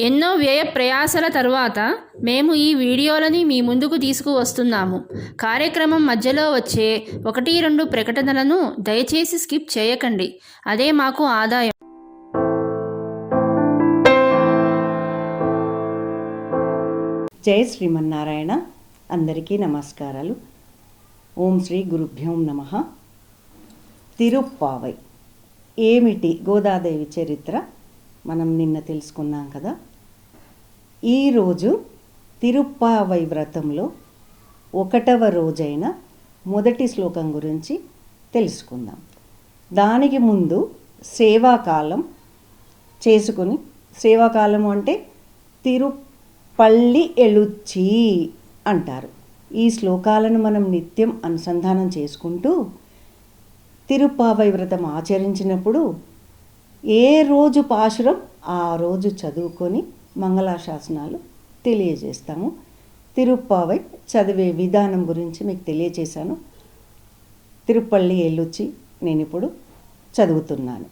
ఎన్నో వ్యయ ప్రయాసల తరువాత మేము ఈ వీడియోలని మీ ముందుకు తీసుకువస్తున్నాము. కార్యక్రమం మధ్యలో వచ్చే ఒకటి రెండు ప్రకటనలను దయచేసి స్కిప్ చేయకండి. అదే మాకు ఆదాయం. జై శ్రీమన్నారాయణ. అందరికీ నమస్కారాలు. ఓం శ్రీ గురుభ్యోం నమ. తిరుప్పావై. ఏమిటి గోదాదేవి చరిత్ర? మనం నిన్న తెలుసుకున్నాం కదా. ఈరోజు తిరుప్పావై వ్రతంలో ఒకటవ రోజైన మొదటి శ్లోకం గురించి తెలుసుకుందాం. దానికి ముందు సేవాకాలం చేసుకుని సేవాకాలం అంటే తిరుపల్లి ఎలుచి అంటారు. ఈ శ్లోకాలను మనం నిత్యం అనుసంధానం చేసుకుంటూ తిరుప్పావై వ్రతం ఆచరించినప్పుడు ఏ రోజు పాశురం ఆ రోజు చదువుకొని మంగళాశాసనాలు తెలియజేస్తాము. తిరుప్పావై చదివే విధానం గురించి మీకు తెలియజేశాను తిరుపల్లి ఎల్లుచ్చి నేను ఇప్పుడు చదువుతున్నాను.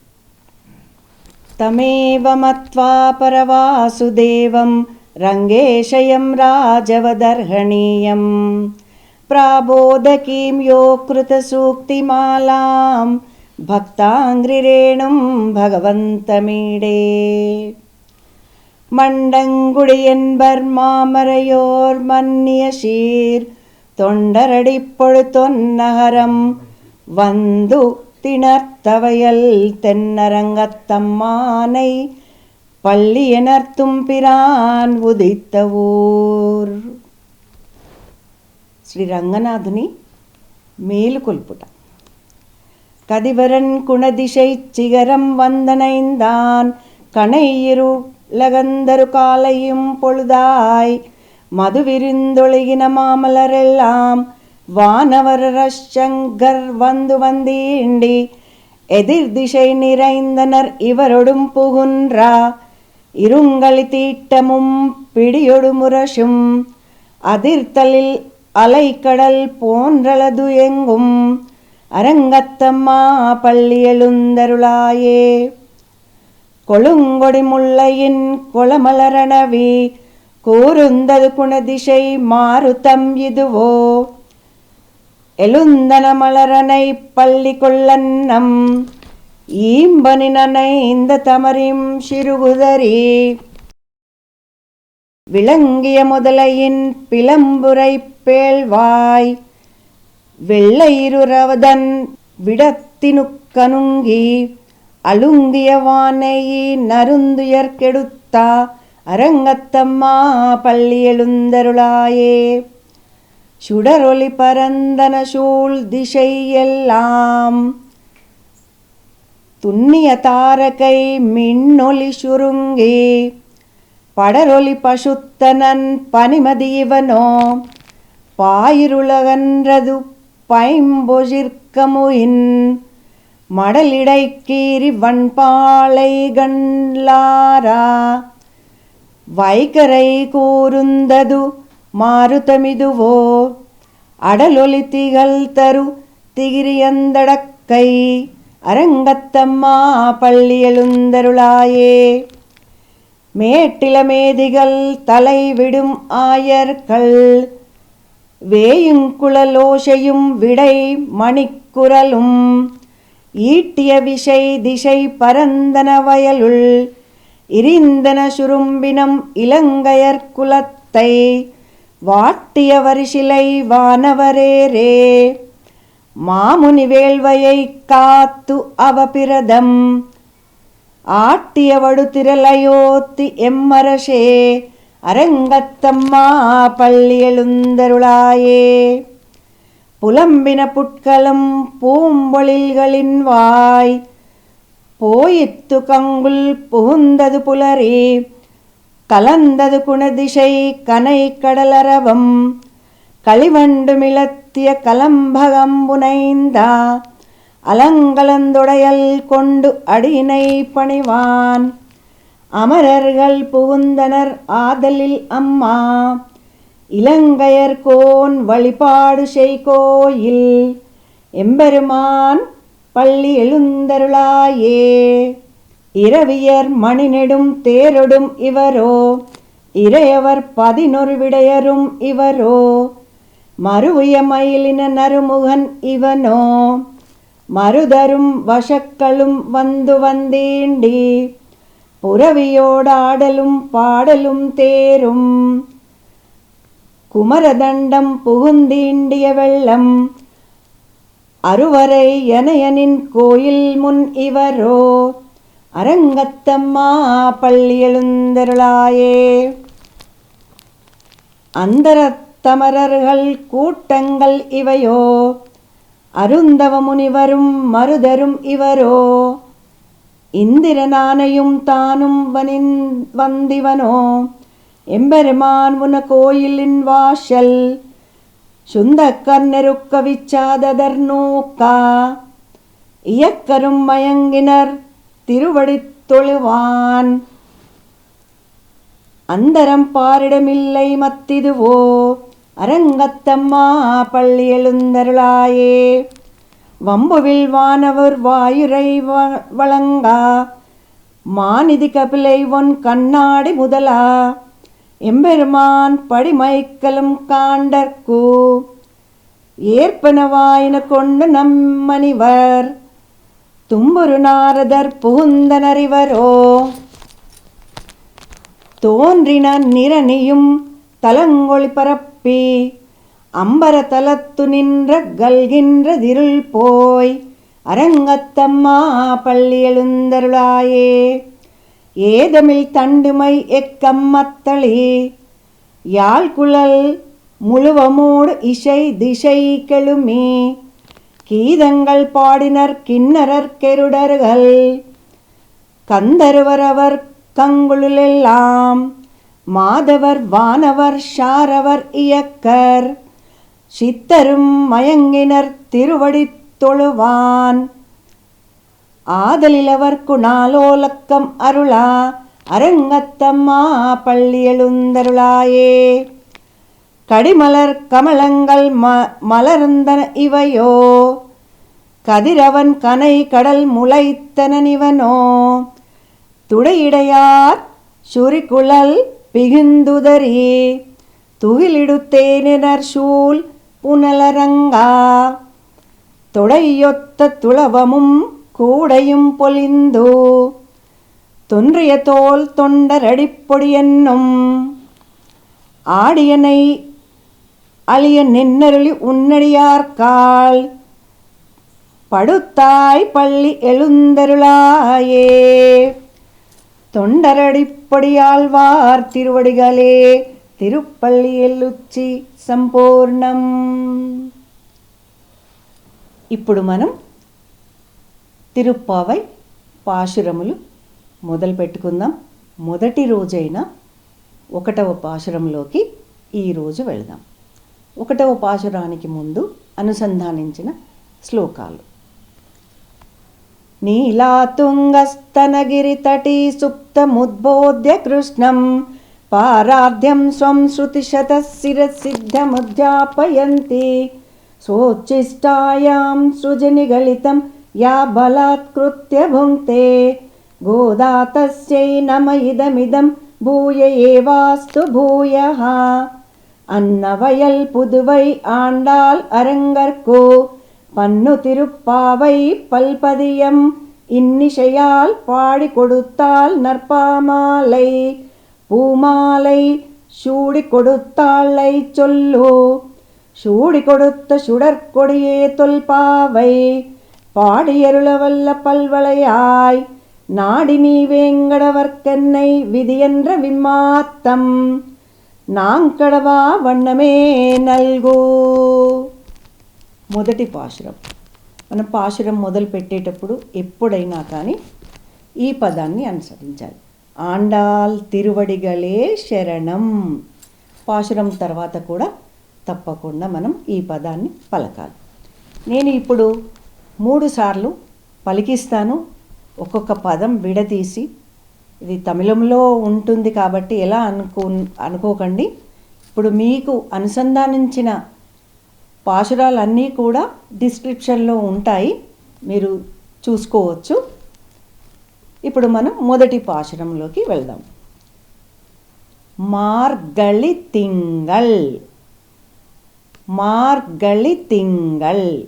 తమేవ మత్వా పరవాసుదేవం రంగేశయం రాజవదర్హణీయం. ప్రాబోధకీం యో కృతసూక్తిమాలాం ഭക്താംഗ്രിരേണും ഭഗവന്തമീടേ മണ്ടങ്കുടിയൻപർ മാമരയോർ മന്നിയ ശീർ തൊണ്ടരടിപ്പൊഴുത്തൊന്നഹരം വന്തു തിണർത്തവയൽ തെന്നരംഗത്തമ്മാനെ பள்ளியனர்த்தும் பிரான் உதித்த ஊர் ಶ್ರೀ ರಂಗನಾಥನಿ ಮೇಲುಕೊಲ್ಪುಟ கதிவரன் குணதிசை சிகரம் வந்தனைந்தான் கணையிரு லகந்தரு காலையும் பொழுதாய். மது மதுவிருந்தொழுகின மாமலரெல்லாம் வானவரசங்கர் வந்து வந்தீண்டி. எதிர் திசை நிறைந்தனர் இவரொடும் புகுன்றா. இருங்களி தீட்டமும் பிடியொடு முரசும். அதிர்த்தலில் அலைக்கடல் போன்றளது எங்கும். அரங்கத்தம்மா பள்ளி எழுந்தருளாயே. கொழுங்கொடி முல்லையின் கொளமலரணவி கூறுந்தது குணதிசை மாறுதம் இதுவோ. எழுந்தன மலரனை பள்ளி கொள்ளன்னம் ஈம்பனினனை இந்த தமரிம் சிறுகுதரி விளங்கிய முதலையின் பிளம்புரை பேழ்வாய் வெள்ளையிருரவதன் விடத்தினுக்கனுங்கி அலுங்கிய வானையி நருந்துயர் அரங்கத்தம்மா பள்ளி எழுந்தருளாயே. சுடரொளி பரந்தன சூழ் திசை எல்லாம் துண்ணிய தாரகை மின்னொளி சுருங்கி படரொளி பசுத்தனன் பனிமதியவனோ பாயிருலகன்றது பைம்பொழிற்கமுயின் மடலிடைக்கீரி வண்பாலை கண்லாரா வைகரை கூருந்தது மாருதமிதுவோ அடலொலி திகழ் தரு திகிரியந்தடக்கை அரங்கத்தம்மா பள்ளி எழுந்தருளாயே. மேட்டிலமேதிகள் தலைவிடும் ஆயர்கள் வேயுங்குழலோசையும் விடை மணிக்குரலும் ஈட்டிய விசை திசை பரந்தன வயலுள் இரிந்தன சுரும்பினம் இலங்கையர் குலத்தை வாட்டிய வரிசிலை வானவரேரே. மாமுனி வேள்வையை காத்து அவபிரதம் ஆட்டிய வடுதிரலையோத்தி எம்மரசே அரங்கத்தம்மா பள்ளி எழுந்தருளாயே. புலம்பின புட்களும் பூம்பொழில்களின் வாய் போயித்து கங்குல் புகுந்தது புலரே. கலந்தது குணதிசை கனை கடலரவம் களிவண்டு மிளத்திய கலம்பகம்புனைந்தா அலங்கலந்துடையல் கொண்டு அடியினை பணிவான் அமரர்கள் புகுந்தனர் ஆதலில் அம்மா. இலங்கையர் கோன் வழிபாடு செய்கோயில். எம்பெருமான் பள்ளி எழுந்தருளாயே. இரவியர் மணி நெடும் தேரொடும் இவரோ. இறையவர் பதினொரு விடையரும் இவரோ. மறுவிய மயிலின நறுமுகன் இவனோ. மருதரும் வசக்களும் வந்து வந்தீண்டி. புறவியோடாடலும் பாடலும் தேரும். குமரதண்டம் புகுந்தீண்டிய வெள்ளம் அருவரை எனையனின் கோயில் முன் இவரோ. அரங்கத்தம்மா பள்ளி எழுந்தருளாயே. அந்தரத்தமரர்கள் கூட்டங்கள் இவையோ. அருந்தவ முனிவரும் மருதரும் இவரோ. இந்திரனானையும் தானும் வனின் வந்திவனோ? எம்பெருமான் உன கோயிலின் வாசல். சுந்தக்கர் நெருக்க விச்சாததர் நோக்கா? இயக்கரும் மயங்கினர் திருவடித் தொழுவான். அந்தரம் பாரிடமில்லை மத்திதுவோ? அரங்கத்தம்மா பள்ளி எழுந்தருளாயே. வம்புவில் வானவர் வாயுரை வழங்கா. மாநிதி கபிலை ஒன் கண்ணாடி முதலா. எம்பெருமான் படிமைக்கலும் காண்டற்கு ஏற்பனவாயின கொண்டு நம்மணிவர் தும்புரு நாரதர் புகுந்தனறிவரோ. தோன்றின நிரணியும் தலங்கொழி பரப்பி. அம்பரதலத்து நின்ற கல்கின்ற திருள் போய் அரங்கத்தம்மா பள்ளி எழுந்தருளாயே. ஏதமிழ் தண்டுமை எக்கம்மத்தளி யாழ்குழல் முழுவமோடு இசை திசை கெழுமி. கீதங்கள் பாடினர் கிண்ணறர் கெருடர்கள் கந்தருவரவர் கங்குழலெல்லாம். மாதவர் வானவர் ஷாரவர் இயக்கர். சித்தரும் மயங்கினர் திருவடி தொழுவான். ஆதலிலவர்க்கு குணாலோலக்கம் அருளா அரங்கத்தம்மா பள்ளி எழுந்தருளாயே. கடிமலர் கமலங்கள் ம மலர்ந்தன இவையோ கதிரவன் கனை கடல் முளைத்தனனிவனோ துடையிடையார் சுரிகுழல் பிகுந்துதறி துகிலிடுத்தேனினர் சூழ் புனலரங்கா. தொடையொத்த துளவமும் கூடையும் பொலிந்து. தொன்றிய தோல் தொண்டரடிப்பொடி என்னும். ஆடியனை அழிய நின்னருளி உன்னடியார்கால் படுத்தாய் பள்ளி எழுந்தருளாயே. தொண்டரடிப்படியாழ்வார் திருவடிகளே. తిరుప్పల్లియల్లుచ్చి సంపూర్ణం. ఇప్పుడు మనం తిరుప్పావై పాశురములు మొదలు పెట్టుకుందాం. మొదటి రోజైన ఒకటవ పాశురంలోకి ఈరోజు వెళదాం. ఒకటవ పాశురానికి ముందు అనుసంధానించిన శ్లోకాలు. నీలాతుంగస్తనగిరి తటీ సుప్తముద్బోధ్య కృష్ణం पाराध्यं स्वं श्रुतिशतशिरसिद्धमुद्यापयन्ति सोच्छिष्टायां सृजनिगलितं या बलात्कृत्य भुङ्क्ते गोदा तस्यै नम इदमिदं भूय एवास्तु भूयः அன்னவயல் புதுவை ஆண்டாள் அரங்கற்கோ பன்னு திருப்பாவை பல்பதியம் இன்னிசையால் பாடி கொடுத்தாள் நற்பாமாலை பூமாலை சூடி கொடுத்தாளை சொல்லு சூடி கொடுத்த சுடற்கொடியே தொல்பாவை பாடியருளவல்ல பல்வளையாய் நாடி நீ வேங்கடவர்க்கென்னை விதியென்ற விம்மாத்தம் నాంకడవా వన్నమే నల్గు మొదటి పాశురం మనం పాశురం మొదలు పెట్టేటప్పుడు ఎప్పుడైనా కానీ ఈ పదాన్ని అనుసరించాలి ఆండాల్ తిరువడిగలే శరణం. పాశురం తర్వాత కూడా తప్పకుండా మనం ఈ పదాన్ని పలకాలి. నేను ఇప్పుడు మూడు సార్లు పలికిస్తాను. ఒక్కొక్క పదం విడదీసి ఇది తమిళంలో ఉంటుంది కాబట్టి ఎలా అనుకో అనుకోకండి. ఇప్పుడు మీకు అనుసంధానించిన పాశురాలన్నీ కూడా డిస్క్రిప్షన్లో ఉంటాయి. మీరు చూసుకోవచ్చు. ఇప్పుడు మనం మొదటి పాశురంలోకి వెళ్దాం. మార్గళి తింగల్ మార్గళి తింగల్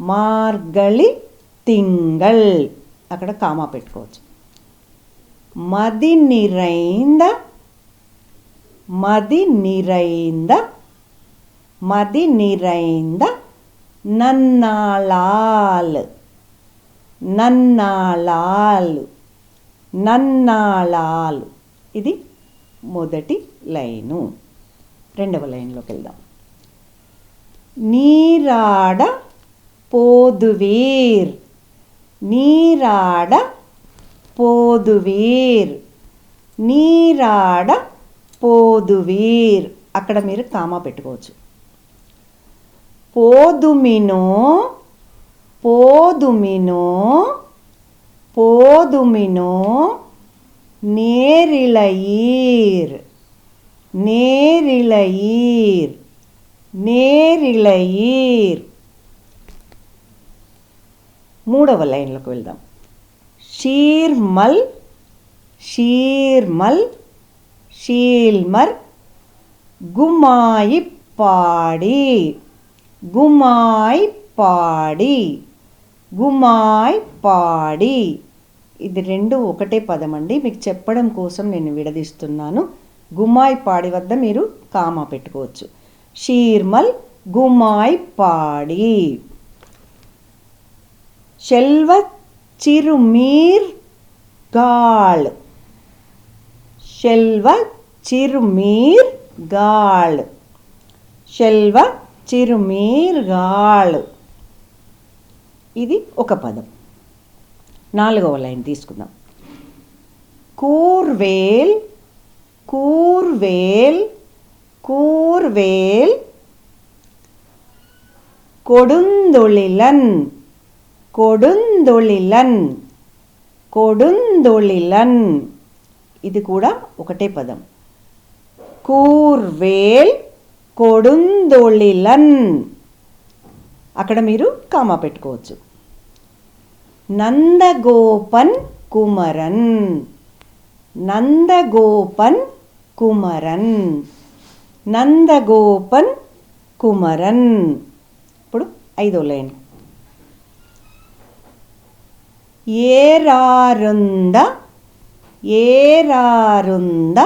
మార్గళి తింగల్ అక్కడ కామా పెట్టుకోవచ్చు. మది నిరైంద. మది నిరైంద. మది నిరైంద. నన్నాళాల్. నన్నాళాల్. నన్నాళాల్. ఇది మొదటి లైను. రెండవ లైన్లోకి వెళ్దాం. నీరాడ పోదువీర్. నీరాడ పోదువీర్. నీరాడ పోదువీర్. అక్కడ మీరు కామా పెట్టుకోవచ్చు. పోదుమినో పోదుమినో పోదుమినో నేరిళయీర్ నేరిళయీర్ నేరిళయీర్ మూడవ లైన్లోకి వెళ్దాం షీర్మల్ షీర్మల్ షీల్మర్ గుమాయి పాడి గుమాయ్ పాడి. ఇది రెండు ఒకటే పదం అండి మీకు చెప్పడం కోసం నేను విడదీస్తున్నాను. గుమాయ్ పాడి వద్ద మీరు కామా పెట్టుకోవచ్చు. షీర్మల్ గుమాయ్ పాడి. షెల్వ చిరుమీర్ గాళ్. షెల్వ చిరుమీర్ గాళ్. షెల్వ చిరుమీర్ గాళ్. ఇది ఒక పదం. నాలుగవ లైన్ తీసుకుందాం. కూర్వేల్ కూర్వేల్ కూర్వేల్. కొడుందొళిలన్ కొడుందొళిలన్ కొడుందొళిలన్ ఇది కూడా ఒకటే పదం కూర్వేల్ కొడుందొళిలన్ అక్కడ మీరు కామా పెట్టుకోవచ్చు నందగోపన్ కుమరన్ నందగోపన్ కుమరన్ నందగోపన్ కుమరన్ ఇప్పుడు ఐదో లైన్ ఏరారుంద ఏరారుంద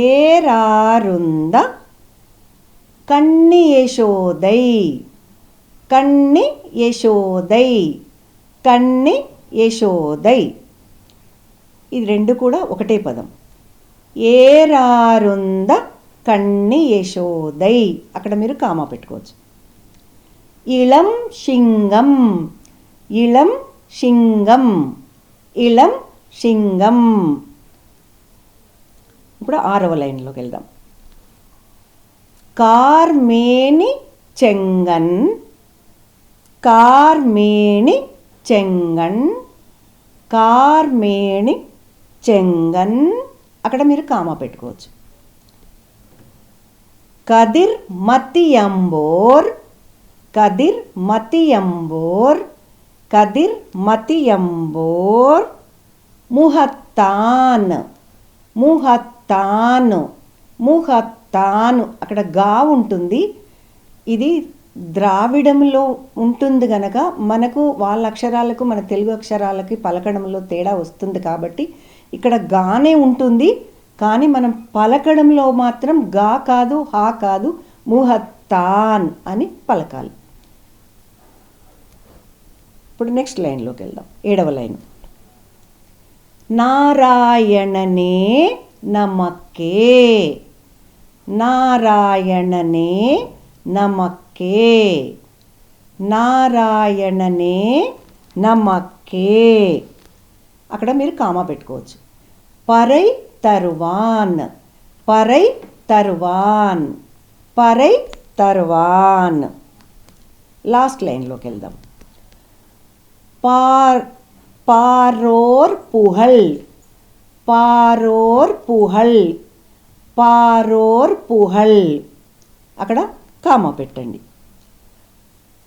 ఏరారుంద కన్ని యశోదై కన్ని యశోదై కన్ని యశోదై. ఇది రెండు కూడా ఒకటే పదం. ఏరారుంద కన్ని యశోదై. అక్కడ మీరు కామా పెట్టుకోవచ్చు. ఇళం శింగం. ఇళం శింగం. ఇళం శింగం. ఇప్పుడు ఆరవ లైన్లోకి వెళ్దాం. కార్మేణి చెంగన్. కార్మేణి చెంగన్ కార్మేణి చెంగన్. అక్కడ మీరు కామా పెట్టుకోవచ్చు. కదిర్ మతియంబోర్ కదిర్ మతియంబోర్ కదిర్ మతియంబోర్. ముహత్తాన్ ముహత్తాను ముహత్తాను. అక్కడ గా ఉంటుంది. ఇది ద్రావిడంలో ఉంటుంది గనక మనకు వాళ్ళ అక్షరాలకు మన తెలుగు అక్షరాలకి పలకడంలో తేడా వస్తుంది కాబట్టి ఇక్కడ గానే ఉంటుంది. కానీ మనం పలకడంలో మాత్రం గా కాదు హా కాదు ముహత్తాన్ అని పలకాలి. ఇప్పుడు నెక్స్ట్ లైన్లోకి వెళ్దాం. ఏడవ లైన్. నారాయణనే నమకే. నారాయణనే నమకే. నారాయణనే నమక్కే. అక్కడ మీరు కామా పెట్టుకోవచ్చు. పరై తరువాన్. పరై తరువాన్. పరై తరువాన్. లాస్ట్ లైన్లోకి వెళ్దాం. పార్ పారోర్ పుహల్. పారోర్ పుహల్. పారోర్ పుహల్. అక్కడ కామా పెట్టండి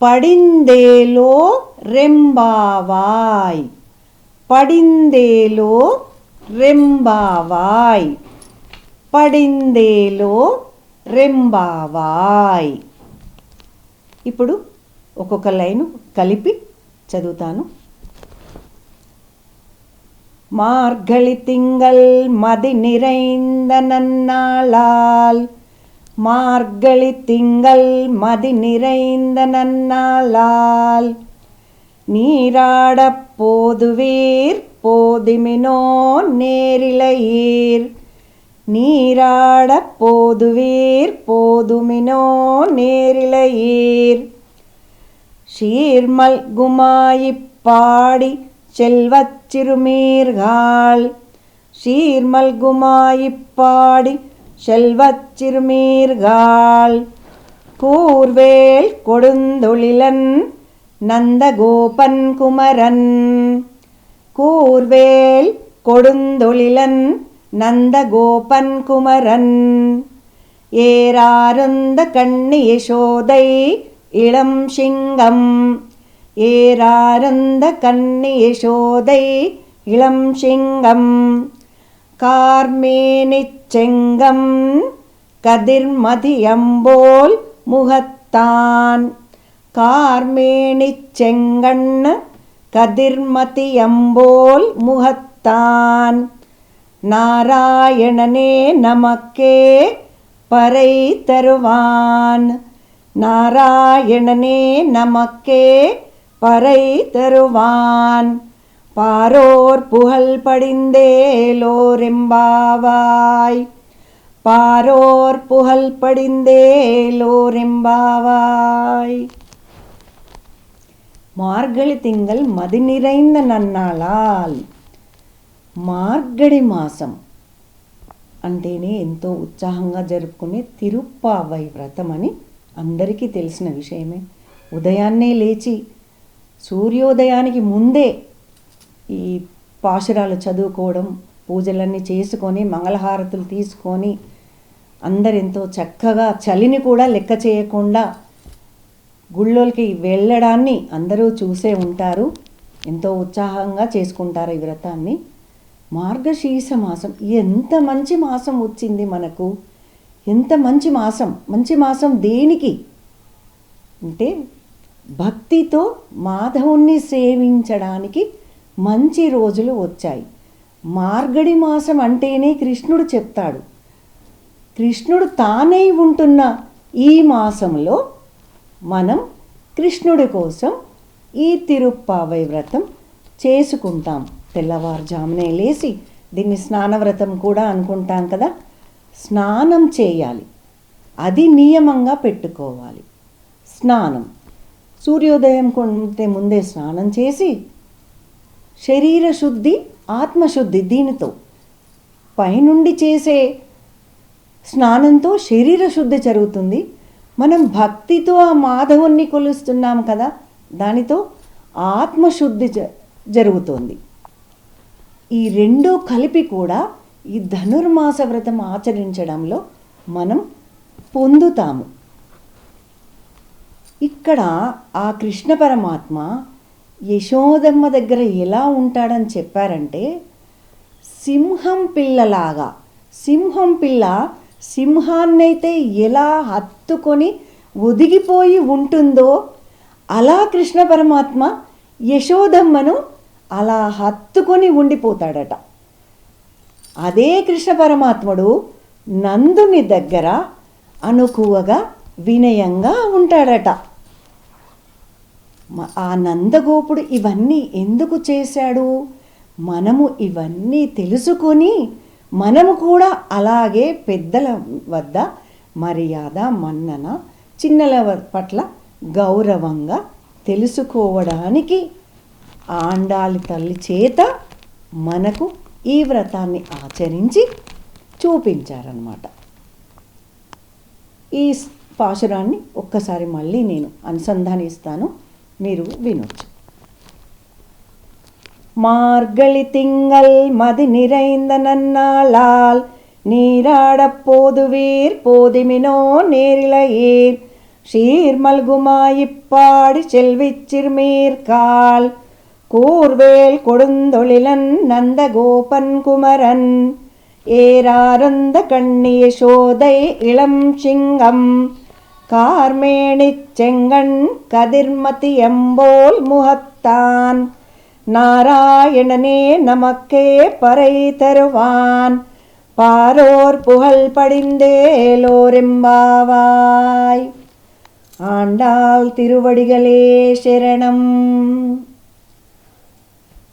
పడిందేలో రెంబావాయ్ పడిందేలో రెంబావాయ్ పడిందేలో రెంబావాయ్ ఇప్పుడు ఒక్కొక్క లైను కలిపి చదువుతాను மார்கழி திங்கள் மதி நிறைந்த நன்னாளால் மார்கழி திங்கள் மதி நிறைந்த நன்னாளால். நீராடப் போதுவீர் போதிமினோ நேரிலையீர். நீராடப் போதுவீர் போதுமினோ நேரிலையீர். சீர்மல் குமாயிப் பாடி செல்வச் சிறுமீர்கள் சீர்மல் குமாயிப் பாடி செல்வச்சிறுமீர்கால் கூர்வேல் கொடுந்தொழிலன் நந்தகோபன் குமரன் கூர்வேல் கொடுந்தொழிலன் நந்தகோபன் குமரன் ஏராருந்த கண்ணி யசோதை இளம் சிங்கம் ஏராருந்த கண்ணி யசோதை இளம் சிங்கம். கார்மேனிச் செங்கம் கதிர்மதியம்போல் முகத்தான். கார்மேனிச் செங்கண்ண கதிர்மதியம்போல் முகத்தான். நாராயணனே நமக்கே பறை தருவான். நாராயணனே நமக்கே பறை தருவான். பாரோர் புகழ் படிந்தேலோரெம்பாவாய் பாரோர் புகழ் படிந்தேலோரெம்பாவாய் మార్గళి తింగల్ మది నిరైంద నన్నాళాల్ మార్గడి మాసం అంటేనే ఎంతో ఉత్సాహంగా జరుపుకునే తిరుప్పావై వ్రతం అని అందరికీ తెలిసిన విషయమే ఉదయాన్నే లేచి సూర్యోదయానికి ముందే ఈ పాశురాలు చదువుకోవడం పూజలన్నీ చేసుకొని మంగళహారతులు తీసుకొని అందరెంతో చక్కగా చలిని కూడా లెక్క చేయకుండా గుళ్ళోకి వెళ్ళడాన్ని అందరూ చూసే ఉంటారు. ఎంతో ఉత్సాహంగా చేసుకుంటారు ఈ వ్రతాన్ని. మార్గశీర్ష మాసం. ఎంత మంచి మాసం వచ్చింది మనకు. ఎంత మంచి మాసం. మంచి మాసం దేనికి? అంటే భక్తితో మాధవుణ్ణి సేవించడానికి మంచి రోజులు వచ్చాయి. మార్గడి మాసం అంటేనే కృష్ణుడు చెప్తాడు. కృష్ణుడు తానై ఉంటున్న ఈ మాసంలో మనం కృష్ణుడి కోసం ఈ తిరుప్పావై వ్రతం చేసుకుంటాం. తెల్లవారుజామునే లేచి దీన్ని స్నానవ్రతం కూడా అనుకుంటాం కదా? స్నానం చేయాలి. అది నియమంగా పెట్టుకోవాలి. స్నానం. సూర్యోదయం కొంటే ముందే స్నానం చేసి శరీర శుద్ధి ఆత్మశుద్ధి దీనితో. పైనుండి చేసే స్నానంతో శరీర శుద్ధి జరుగుతుంది. మనం భక్తితో ఆ మాధవుణ్ణి కొలుస్తున్నాం కదా దానితో ఆత్మశుద్ధి జ జరుగుతుంది. ఈ రెండు కలిపి కూడా ఈ ధనుర్మాస వ్రతం ఆచరించడంలో మనం పొందుతాము. ఇక్కడ ఆ కృష్ణ పరమాత్మ యశోదమ్మ దగ్గర ఎలా ఉంటాడని చెప్పారంటే సింహం పిల్లలాగా సింహం పిల్ల సింహాన్నైతే ఎలా హత్తుకొని ఒదిగిపోయి ఉంటుందో అలా కృష్ణ పరమాత్మ యశోదమ్మను అలా హత్తుకొని ఉండిపోతాడట. అదే కృష్ణ పరమాత్ముడు నందుని దగ్గర అనుకువగా వినయంగా ఉంటాడట. ఆ నందగోపుడు ఇవన్నీ ఎందుకు చేశాడు? మనము ఇవన్నీ తెలుసుకొని మనము కూడా అలాగే పెద్దల వద్ద మర్యాద మన్నన చిన్నల పట్ల గౌరవంగా తెలుసుకోవడానికి ఆండాలి తల్లి చేత మనకు ఈ వ్రతాన్ని ఆచరించి చూపించారన్నమాట. ఈ పాశురాన్ని ఒక్కసారి మళ్ళీ నేను అనుసంధానిస్తాను. మీరు వినొచ్చు மார்கழி திங்கள் மதி நிறைந்த நன்னாளால் நீராடப் போதுவீர் போதிமினோ நேரிழையீர் சீர் மல்குமாயிப்பாடி செல்விச் சிறுமீர்கால் கூர்வேல் கொடுந்தொழிலன் நந்தகோபன் குமரன் ஏராரந்த கண்ணி யசோதை இளம் சிங்கம் கார்மேணிச்செங்கண் கதிர்மதி எம்போல் முகத்தான் நாராயணனே நமக்கே பறை தருவான் பாரோர் புகழ் படிந்தேலோரெம்பாவாய் ఆండాల్ తిరువడిగలే శరణం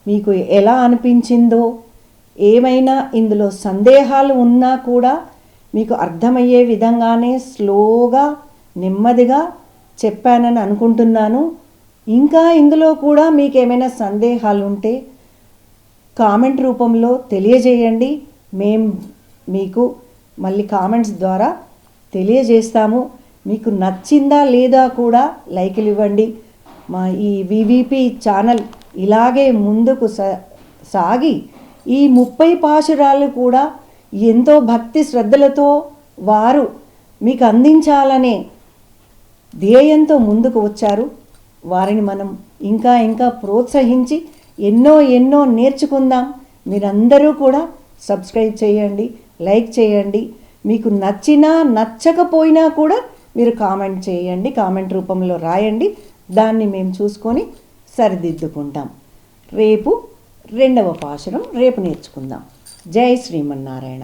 మీకు ఎలా అనిపించిందో ఏమైనా ఇందులో సందేహాలు ఉన్నా కూడా మీకు అర్థమయ్యే విధంగానే స్లోగా నెమ్మదిగా చెప్పానని అనుకుంటున్నాను. ఇంకా ఇందులో కూడా మీకు ఏమైనా సందేహాలు ఉంటే కామెంట్ రూపంలో తెలియజేయండి. మేం మీకు మళ్ళీ కామెంట్స్ ద్వారా తెలియజేస్తాము. మీకు నచ్చిందా లేదా కూడా లైకులు ఇవ్వండి. మా ఈ వివిపి ఛానల్ ఇలాగే ముందుకు సాగి ఈ ముప్పై పాశురాలు కూడా ఎంతో భక్తి శ్రద్ధలతో వారు మీకు అందించాలనే ధ్యేయంతో ముందుకు వచ్చారు. వారిని మనం ఇంకా ఇంకా ప్రోత్సహించి ఎన్నో ఎన్నో నేర్చుకుందాం. మీరందరూ కూడా సబ్స్క్రైబ్ చేయండి లైక్ చేయండి. మీకు నచ్చినా నచ్చకపోయినా కూడా మీరు కామెంట్ చేయండి కామెంట్ రూపంలో రాయండి. దాన్ని మేము చూసుకొని సరిదిద్దుకుంటాం. రేపు రెండవ పాశురం రేపు నేర్చుకుందాం. జై శ్రీమన్నారాయణ.